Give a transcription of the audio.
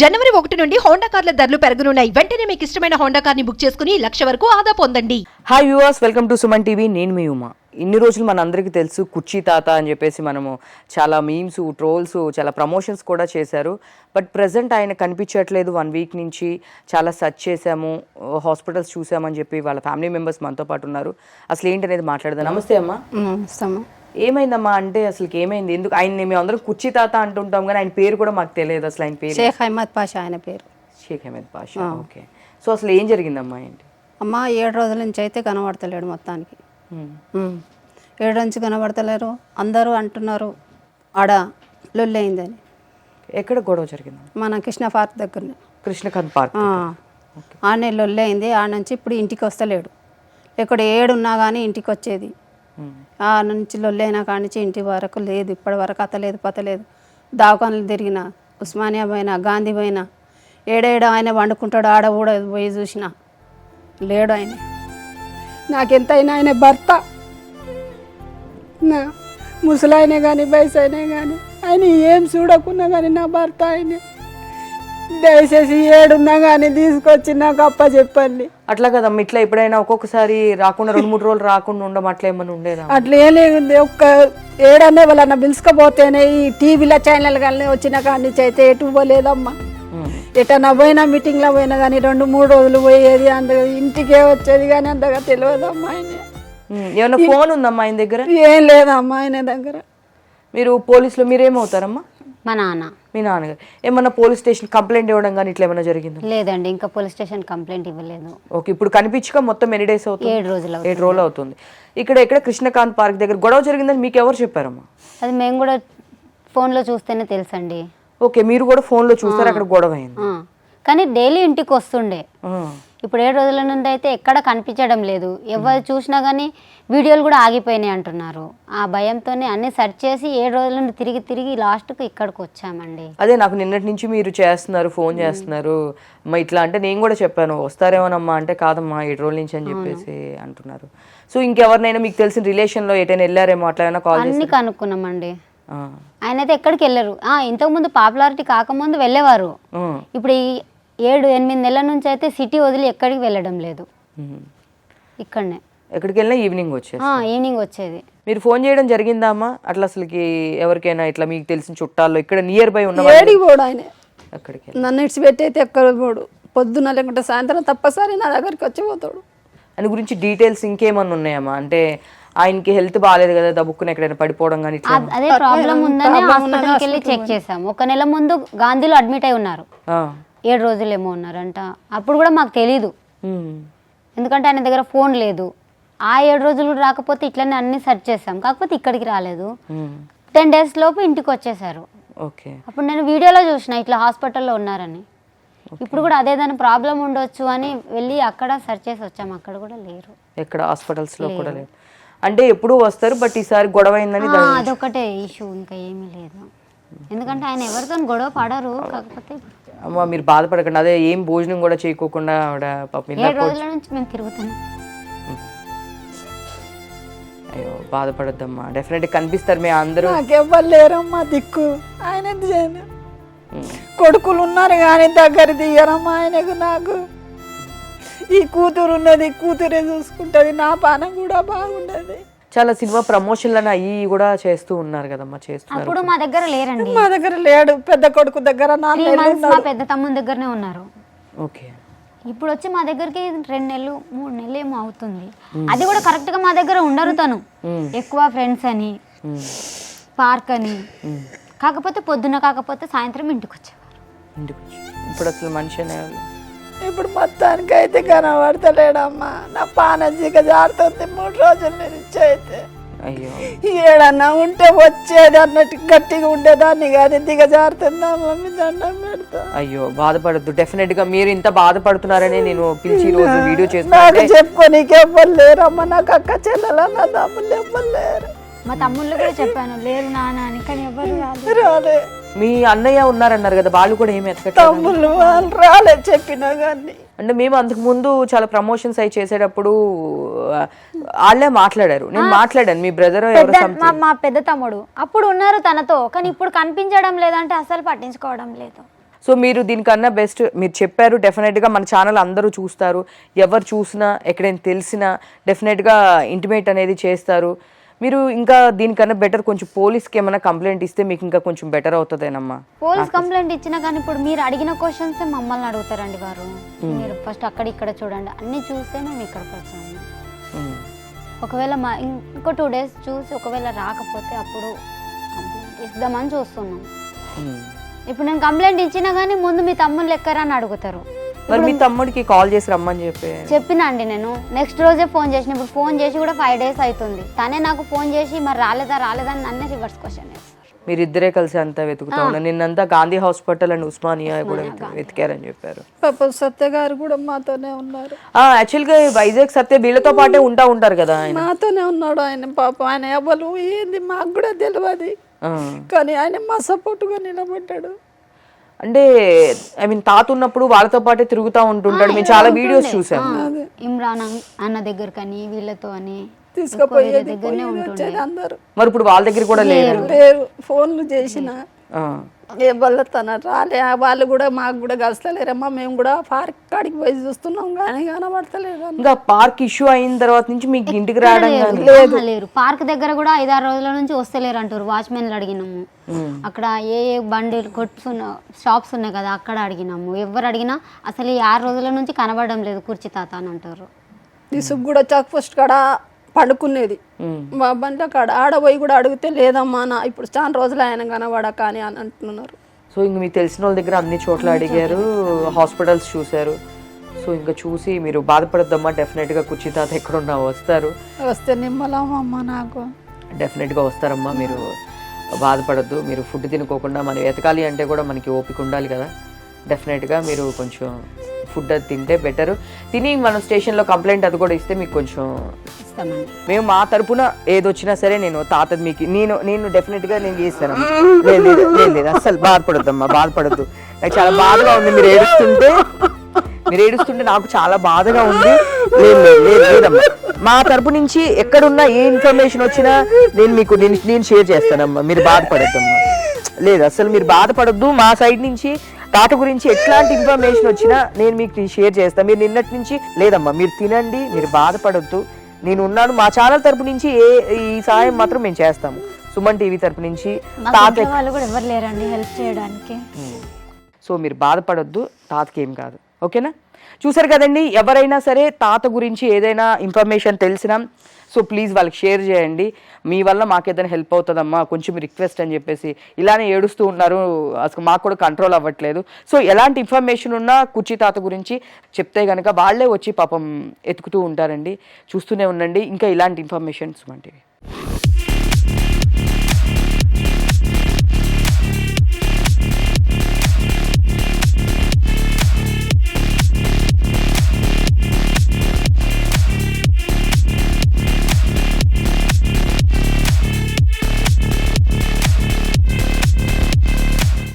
జనవరి ఒకటి నుండి హోండా కార్ల ధరలు పెరగనున్నాయి. వెంటనే మీకు ఇష్టమైన హోండా కార్ని బుక్ చేసుకుని లక్ష వరకు ఆదా పొందండి. Hi viewers welcome to Suman TV నేను మీ ఉమా. ఇన్ని రోజులు మన అందరికీ తెలుసు కుర్చీ తాత అని చెప్పేసి మనము చాలా మీమ్స్ ట్రోల్స్ చాలా ప్రమోషన్స్ కూడా చేశారు. బట్ ప్రజెంట్ ఆయన కనిపించట్లేదు. వన్ వీక్ నుంచి చాలా సర్చ్ చేశాము హాస్పిటల్స్ చూసామని చెప్పి వాళ్ళ ఫ్యామిలీ మెంబర్స్ మనతో పాటు ఉన్నారు. అసలు ఏంటి అనేది మాట్లాడదాం. నమస్తే అమ్మా. ఇస్తాము ఏమైందమ్మా అంటే అసలు ఏమైంది? ఎందుకు? ఆయన మేము అందరం కుర్చీ తాత అంటుంటాం కానీ ఆయన పేరు కూడా మాకు తెలియదు అసలు ఆయన పేరు. షేక్ అహ్మద్ పాషా ఆయన పేరు. షేక్ అహ్మద్ పాషా ఓకే. సో అసలు ఏం జరిగిందమ్మా ఏంటి? అమ్మ ఏడు రోజుల నుంచి అయితే కనబడతలేడు మొత్తానికి. ఏడు నుంచి కనబడతలేరు. అందరూ అంటున్నారు ఆడ లొల్లయిందని ఎక్కడ గొడవ జరిగింది మన కృష్ణ పార్క్ దగ్గరనే. కృష్ణకాంత్ పార్క్. ఆడనే లొల్లయింది ఆడ నుంచి ఇప్పుడు ఇంటికి వస్తలేడు. ఇక్కడ ఏడున్నా కానీ ఇంటికి వచ్చేది. ఆ నుంచి లొల్లైనా కాడి ఇంటి వరకు లేదు ఇప్పటి వరకు అతలేదు పతలేదు దావకాన్లు తిరిగిన ఉస్మానియా పోయినా గాంధీ పోయినా ఏడేడ ఆయన వండుకుంటాడు ఆడ కూడా పోయి చూసిన. లేడు ఆయన. నాకెంతైనా ఆయన భర్త. నా ముసలాయనే కానీ వయసు అయినా కానీ ఆయన ఏం చూడకున్నా కానీ నా భర్త ఆయన. దయచేసి ఏడున్నా కానీ తీసుకొచ్చి నాకు అప్ప చెప్పండి. అట్లా కదమ్మా ఇట్లా ఎప్పుడైనా ఒక్కొక్కసారి రాకుండా రెండు మూడు రోజులు రాకుండా ఉండడం అట్లా ఏమైనా ఉండేదా? అట్లా ఏం లేదు ఒక్క ఏడనే వాళ్ళన్న పిలుచుకపోతేనే ఈ టీవీల ఛానల్ కానీ వచ్చిన కాడి నుంచి అయితే ఎటు పోలేదమ్మా. ఎటన్నా పోయినా మీటింగ్లో పోయినా కానీ రెండు మూడు రోజులు పోయేది అంత ఇంటికే వచ్చేది కానీ అంతగా తెలియదమ్మా ఆయన. ఉమ్. ఏమన్నా ఫోన్ ఉందమ్మా ఆయన దగ్గర? ఏం లేదమ్మా ఆయన దగ్గర. మీరు పోలీసులో మీరేమవుతారమ్మా? మా నాన్న. మీ నాన్నగారు ఏమన్నా పోలీస్ స్టేషన్ కంప్లైంట్ ఇవ్వడం కానీ ఇట్లా ఏమైనా జరిగిందా? లేదండి ఇంకా పోలీస్ స్టేషన్ కంప్లైంట్ ఇవ్వలేదు. ఓకే ఇప్పుడు కనిపించక మొత్తం ఎన్ని డేస్ అవుతుంది? ఏడు రోజులు అవుతుంది. ఏడు రోజులు అవుతుంది. ఇక్కడ ఇక్కడ కృష్ణకాంత్ పార్క్ దగ్గర గొడవ జరిగిందని మీకు ఎవరు చెప్పారమ్మా? అది మేము కూడా ఫోన్లో చూస్తేనే తెలుసండి. ఓకే మీరు కూడా ఫోన్లో చూస్తారు అక్కడ గొడవ అయింది. ఆ. కానీ డైలీ ఇంటికి వస్తుండే. ఇప్పుడు ఏడు రోజుల నుండి అయితే ఎక్కడ కనిపించడం లేదు. ఎవరు చూసినా కానీ వీడియోలు కూడా ఆగిపోయినాయి అంటున్నారు. ఆ భయంతోనే అన్ని సెర్చ్ చేసి ఏడు రోజుల నుండి తిరిగి తిరిగి లాస్ట్కి ఇక్కడికి వచ్చామండి. అదే నాకు నిన్నటి నుంచి మీరు చేస్తున్నారు ఫోన్ చేస్తున్నారు. అమ్మా ఇట్లా అంటే నేను కూడా చెప్పాను వస్తారేమోనమ్మా అంటే కాదమ్మా ఏడు రోజుల నుంచి అని చెప్పేసి అంటున్నారు. సో ఇంకెవరినైనా మీకు తెలిసిన రిలేషన్లో ఎటైనా వెళ్ళారేమో అట్లా ఏమైనా కాల్ అన్ని కనుక్కున్నామండి. ఆయన అయితే ఎక్కడికి వెళ్ళరు. ఆ, ఇంతకుముందు పాపులారిటీ కాకముందు వెళ్ళేవారు. ఇప్పుడు ఏడు ఎనిమిది నెలల నుంచి అయితే సిటీ వదిలి ఎక్కడికి వెళ్ళడం లేదు. ఇక్కడనే. ఎక్కడికి వెళ్ళినా ఈవినింగ్ వచ్చేసి ఆ, ఈవినింగ్ వచ్చేది. మీరు ఫోన్ చేయడం జరిగిందా అమ్మా? అట్లా అసలుకి ఎవరికైనా ఇట్లా మీకు తెలిసిన చుట్టాల్లో ఇక్కడ నియర్ బై ఉన్న ఏడికి పోడు ఆయన? అక్కడికి నన్ను ఇడిచిపెట్టి అయితే ఎక్కడ పోడు? పొద్దున లేకుంటే సాయంత్రం తప్పసారి నా దగ్గరికి వచ్చి పోతాడు. దాని గురించి డీటెయిల్స్ ఇంకేమన్నా ఉన్నాయమ్మా? అంటే ఆయనకి హెల్త్ బాగాలేదు కదా దబుక్కుని ఎక్కడైనా పడిపోవడం కానీ అదే ప్రాబ్లం ఉందని హాస్పిటల్కి వెళ్ళి చెక్ చేసాం ఒక నెల ముందు గాంధీలో అడ్మిట్ అయి ఉన్నారు. ఆ. ఏడు రోజులు ఏమో ఉన్నారంట అప్పుడు కూడా మాకు తెలీదు. ఎందుకంటే ఆయన దగ్గర ఫోన్ లేదు. ఆ ఏడు రోజులు రాకపోతే ఇట్లనే అన్ని సెర్చ్ చేసాం కాకపోతే ఇక్కడికి రాలేదు. టెన్ డేస్ లోపు ఇంటికి వచ్చేసారు. ఓకే. అప్పుడు నేను వీడియోలో చూసిన ఇట్లా హాస్పిటల్లో ఉన్నారని. ఇప్పుడు కూడా అదే దాని ప్రాబ్లం ఉండొచ్చు అని వెళ్ళి అక్కడ సెర్చ్ చేసి వచ్చాం. అక్కడ కూడా లేరు. ఎక్కడ? హాస్పిటల్స్లో కూడా లేదు. అంటే ఎప్పుడూ వస్తారు బట్ ఈసారి గొడవ అయిందని అదొకటే ఇష్యూ. ఇంకా ఏమీ లేదు. ఎందుకంటే ఆయన ఎవరితో గొడవ పడరు కాకపోతే అమ్మ మీరు బాధపడకండి. అదే ఏం భోజనం కూడా చేయకోకుండా ఆవిడ పాపం ఏడు రోజుల నుంచి మేము తిరుగుతున్నాం. అయ్యో బాధపడద్దమ్మా. డెఫినెట్ కనిపిస్తారు మీ అందరూ. నాకెవ్వరు లేరమ్మా దిక్కు. ఆయన. కొడుకులు ఉన్నారు కానీ దగ్గర తీయరమ్మా ఆయనకు నాకు. ఈ కూతురు ఉన్నది కూతురే చూసుకుంటది. నా పానం కూడా బాగుండదు. చాలా సినిమా ప్రమోషన్లను అయ్యి కూడా చేస్తూ ఉన్నారు కదమ్మా చేస్తున్నారు అప్పుడు మా దగ్గర లేరండి. మా దగ్గర లేడు పెద్ద కొడుకు దగ్గర మంత్స్ మా పెద్ద తమ్ముని దగ్గరనే ఉన్నారు. ఓకే. ఇప్పుడు వచ్చి మా దగ్గరికి రెండు నెలలు మూడు నెలలు ఏమో అవుతుంది. అది కూడా కరెక్ట్గా మా దగ్గర ఉండరు తను. ఎక్కువ ఫ్రెండ్స్ అని పార్క్ అని. కాకపోతే పొద్దున కాకపోతే సాయంత్రం ఇంటికి వచ్చేవారు. ఇంటికి వచ్చి. ఇప్పుడు అసలు మనిషి ఇప్పుడు మొత్తానికి అయితే కనబడతలేడమ్మా. నా పానం జిగ జారుతుంది మూడు రోజుల నుంచి అయితే అయ్యో. ఏడన్నా ఉంటే వచ్చేది అన్నట్టు గట్టిగా ఉండేదాన్ని కాదు దిగజారుతుందా మమ్మీ దండం పెడతా. అయ్యో బాధపడద్దు. డెఫినెట్గా మీరు ఇంత బాధపడుతున్నారని నేను పిలిచి రోజు వీడియో నాకు చేస్తున్నా చెప్పుకోనీకి ఎవ్వరు లేరమ్మా. నాకు అక్క చెల్లెల నా తమ్ముళ్ళు ఎవ్వరు లేరు. మా తమ్ముళ్ళు కూడా చెప్పాను లేరు నాన్న అని కానీ ఎవరు రాదు రాలే. మీ అన్నయ్య ఉన్నారన్నారు కదా వాళ్ళు కూడా ఏమి ఎతకట్లేదు తమ్ముళ్ళు వాళ్ళు చెప్పినా కానీ అంటే మేము అంతకు ముందు చాలా ప్రమోషన్స్ అయి చేసేటప్పుడు వాళ్ళే మాట్లాడారు. నేను మాట్లాడాను మీ బ్రదర్ ఎవరో పెద్ద- మా మా పెద్ద తమ్ముడు. అప్పుడు ఉన్నారు తనతో కానీ ఇప్పుడు కనిపించడం లేదంటే అసలు పట్టించుకోవడం లేదు. సో మీరు దీనికన్నా బెస్ట్ మీరు చెప్పారు డెఫినెట్గా మన ఛానల్ అందరూ చూస్తారు. ఎవరు చూసినా ఎక్కడైనా తెలిసినా డెఫినెట్గా ఇంటిమేట్ అనేది చేస్తారు. మీరు ఇంకా దీనికన్నా బెటర్ కొంచెం పోలీస్కి ఏమైనా కంప్లైంట్ ఇస్తే మీకు ఇంకా కొంచెం బెటర్ అవుతుందేనమ్మా? పోలీస్ కంప్లైంట్ ఇచ్చినా కానీ ఇప్పుడు మీరు అడిగిన క్వశ్చన్స్ మమ్మల్ని అడుగుతారండి వారు. మీరు ఫస్ట్ అక్కడ ఇక్కడ చూడండి. అన్ని చూసే మేము ఇక్కడికి వచ్చాము. ఒకవేళ మా ఇంకో టూ డేస్ చూసి ఒకవేళ రాకపోతే అప్పుడు ఇద్దామని చూస్తున్నాం. ఇప్పుడు నేను కంప్లైంట్ ఇచ్చినా కానీ ముందు మీ తమ్ముళ్ళు ఎక్కరా అని అడుగుతారు. మరి మీ తమ్ముడికి కాల్ చేసి రమ్మని చెప్పి. చెప్పినా అండి నేను. నెక్స్ట్ రోజే ఫోన్ చేసిన ఇప్పుడు ఫోన్ చేసి కూడా ఫైవ్ డేస్ అవుతుంది. తనే నాకు ఫోన్ చేసి మరి రాలేదా రాలేదా అని నన్నే రివర్స్ క్వశ్చన్ మీరిద్దరే కలిసి అంతా వెతుకుతా ఉన్నారు నిన్నంతా గాంధీ హాస్పిటల్ అండ్ ఉస్మానియా కూడా వెతి- వెతికారని చెప్పారు. పాప సత్య గారు కూడా మాతోనే ఉన్నారు. ఆ యాక్చువల్గా వైజాగ్ సత్య వీళ్ళతో పాటే ఉంటా ఉంటారు కదా ఆయన. మాతోనే ఉన్నాడు ఆయన పాపం. ఆయన ఎవరు ఏంది మాకు కూడా తెలియదు. కానీ ఆయన మా సపోర్టుగా నిలబడ్డాడు. అంటే ఐ మీన్ తాత ఉన్నప్పుడు వాళ్ళతో పాటే తిరుగుతూ ఉంటుంటాడు. మేము చాలా వీడియోస్ చూసాం ఇమ్రాన్ అన్- అన్న దగ్గరకని వీళ్ళతో అని తీసుకుపోయేది దగ్గరనే మరి ఇప్పుడు వాళ్ళ దగ్గర కూడా లేరు? లేరు. ఫోన్లు చేసిన. ఆ. ఏ వల్ల తన రాలే. వాళ్ళు కూడా మాకు కూడా కలసలేరమ్మా మేము కూడా పార్క్ కాడికి పోయి చూస్తున్నాం కానీ కనబడతలేదు. ఇంకా పార్క్ ఇష్యూ అయిన తర్వాత నుంచి మీకు ఇంటికి రావడం ఆహా, లేరు. పార్క్ దగ్గర కూడా ఐదారు రోజుల నుంచి వస్తలేరు అంటారు. వాచ్మెన్లు అడిగినాము. అక్కడ ఏ ఏ బండి కొట్స్ ఉన్న షాప్స్ ఉన్నాయి కదా అక్కడ అడిగినాము. ఎవరు అడిగినా అసలు ఈ ఆరు రోజుల నుంచి కనబడడం లేదు కుర్చీ తాత అని అంటారు. ఇసుకు కూడా చెక్ పోస్ట్ కాడ పండుకునేది. మా బండ్ల కాడ ఆడ పోయి కూడా అడిగితే లేదమ్మా నా ఇప్పుడు చాలా రోజులు ఆయన కనబడక అని అని అంటున్నారు. సో ఇంక మీకు తెలిసిన వాళ్ళ దగ్గర అన్ని చోట్ల అడిగారు హాస్పిటల్స్ చూశారు. సో ఇంకా చూసి మీరు బాధపడద్దమ్మా డెఫినెట్గా కుర్చీ తాత ఎక్కడున్నా వస్తారు. వస్తే నిమ్మలమ్మా నాకు. డెఫినెట్గా వస్తారమ్మా మీరు బాధపడద్దు మీరు ఫుడ్ తినుకోకుండా మనం ఎతకాలి అంటే కూడా మనకి ఓపిక ఉండాలి కదా. డెఫినెట్గా మీరు కొంచెం ఫుడ్ అది తింటే బెటర్ తిని మనం స్టేషన్లో కంప్లైంట్ అది కూడా ఇస్తే మీకు కొంచెం మేము మా తరపున ఏదొచ్చినా సరే నేను తాత మీకు నేను నేను డెఫినెట్గా నేను చేస్తాను. లేదు లేదు లేదు అస్సలు బాధపడద్దమ్మా బాధపడద్దు. నాకు చాలా బాధగా ఉంది మీరు ఏడుస్తుంటే. మీరు ఏడుస్తుంటే నాకు చాలా బాధగా ఉంది. లేదు లేదు లేదమ్మా. మా తరపు నుంచి ఎక్కడున్నా ఏ ఇన్ఫర్మేషన్ వచ్చినా నేను మీకు నేను నేను షేర్ చేస్తానమ్మా. మీరు బాధపడద్దమ్మా. లేదు అసలు మీరు బాధపడద్దు. మా సైడ్ నుంచి తాత గురించి ఎట్లాంటి ఇన్ఫర్మేషన్ వచ్చినా నేను మీకు షేర్ చేస్తాను మీరు నిన్నటి నుంచి లేదమ్మా మీరు తినండి మీరు బాధపడొద్దు. నేను ఉన్నాను మా ఛానల్ తరపు నుంచి ఏ ఈ సహాయం మాత్రం మేము చేస్తాము. సుమన్ టీవీ తరపు నుంచి తాత ఇంట్లో వాళ్ళు కూడా ఎవరు లేరండి హెల్ప్ చేయడానికి. సో మీరు బాధపడొద్దు తాతకి ఏం కాదు. ఓకేనా? చూసారు కదండి ఎవరైనా సరే తాత గురించి ఏదైనా ఇన్ఫర్మేషన్ తెలిసినా సో ప్లీజ్ వాళ్ళకి షేర్ చేయండి. మీ వల్ల మాకు ఏదైనా హెల్ప్ అవుతుందమ్మా కొంచెం రిక్వెస్ట్ అని చెప్పేసి. ఇలానే ఏడుస్తూ ఉన్నారు అసలు మాకు కూడా కంట్రోల్ అవ్వట్లేదు. సో ఎలాంటి ఇన్ఫర్మేషన్ ఉన్నా కుర్చీ తాత గురించి చెప్తే కనుక వాళ్ళే వచ్చి పాపం ఎతుకుతూ ఉంటారండి. చూస్తూనే ఉండండి ఇంకా ఇలాంటి ఇన్ఫర్మేషన్స్ వంటివి